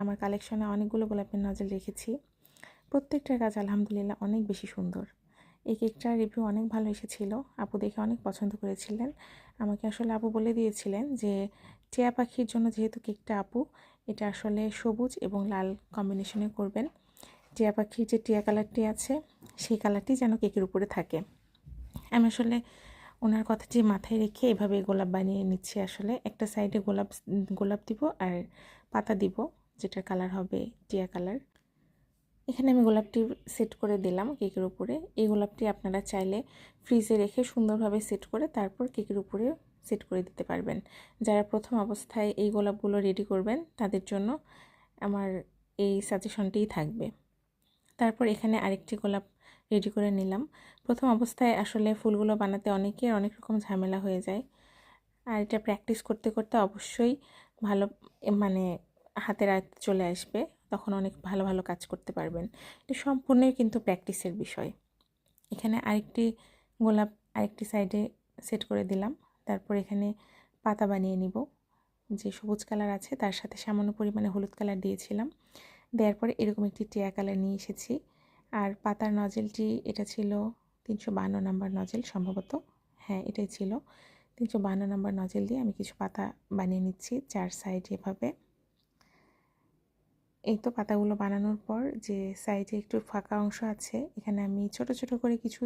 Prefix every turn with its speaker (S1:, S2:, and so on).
S1: আমার কালেকশনে অনেকগুলো গোলাপের নজল রেখেছি। প্রত্যেকটার কাজ আলহামদুলিল্লাহ অনেক বেশি সুন্দর। এই কেকটার রিভিউ অনেক ভালো এসেছিল। আপু দেখে অনেক পছন্দ করেছিলেন। আমাকে আসলে আপু বলে দিয়েছিলেন যে, টিয়া পাখির জন্য যেহেতু কেকটা আপু, এটা আসলে সবুজ এবং লাল কম্বিনেশনে করবেন। টিয়া পাখির যে টিয়া কালারটি আছে, সেই কালারটি যেন কেকের উপরে থাকে। আমি আসলে ওনার কথাটি মাথায় রেখে এভাবে গোলাপ বানিয়ে নিচ্ছি। আসলে একটা সাইডে গোলাপ গোলাপ দিব আর পাতা দিব। যেটার কালার হবে টিয়া কালার এখানে আমি গোলাপটি সেট করে দিলাম কেকের উপরে। এই গোলাপটি আপনারা চাইলে ফ্রিজে রেখে সুন্দরভাবে সেট করে তারপর কেকের উপরে সেট করে দিতে পারবেন। যারা প্রথম অবস্থায় এই গোলাপগুলো রেডি করবেন, তাদের জন্য আমার এই সাজেশনটিই থাকবে। তারপর এখানে আরেকটি গোলাপ রেডি করে নিলাম। প্রথম অবস্থায় আসলে ফুলগুলো বানাতে অনেকের অনেক রকম ঝামেলা হয়ে যায়। আর এটা প্র্যাকটিস করতে করতে অবশ্যই ভালো মানে হাতের আয়ত্তে চলে আসবে, তখন অনেক ভালো ভালো কাজ করতে পারবেন। এটা সম্পূর্ণই কিন্তু প্র্যাকটিসের বিষয়। এখানে আরেকটি গোলাপ আরেকটি সাইডে সেট করে দিলাম। তারপর এখানে পাতা বানিয়ে নিব। যে সবুজ কালার আছে, তার সাথে সামান্য পরিমাণে হলুদ কালার দিয়েছিলাম। দেওয়ার পরে এরকম একটি টিয়া কালার নিয়ে এসেছি। আর পাতার নজেলটি, এটা ছিল তিনশো বান্ন নাম্বার নজেল সম্ভবত। হ্যাঁ এটাই ছিল। তিনশো বান্ন নাম্বার নজেল দিয়ে আমি কিছু পাতা বানিয়ে নিচ্ছি চার সাইড এভাবে। এই তো পাতাগুলো বানানোর পর যে সাইডে একটু ফাঁকা অংশ আছে, এখানে আমি ছোট ছোট করে কিছু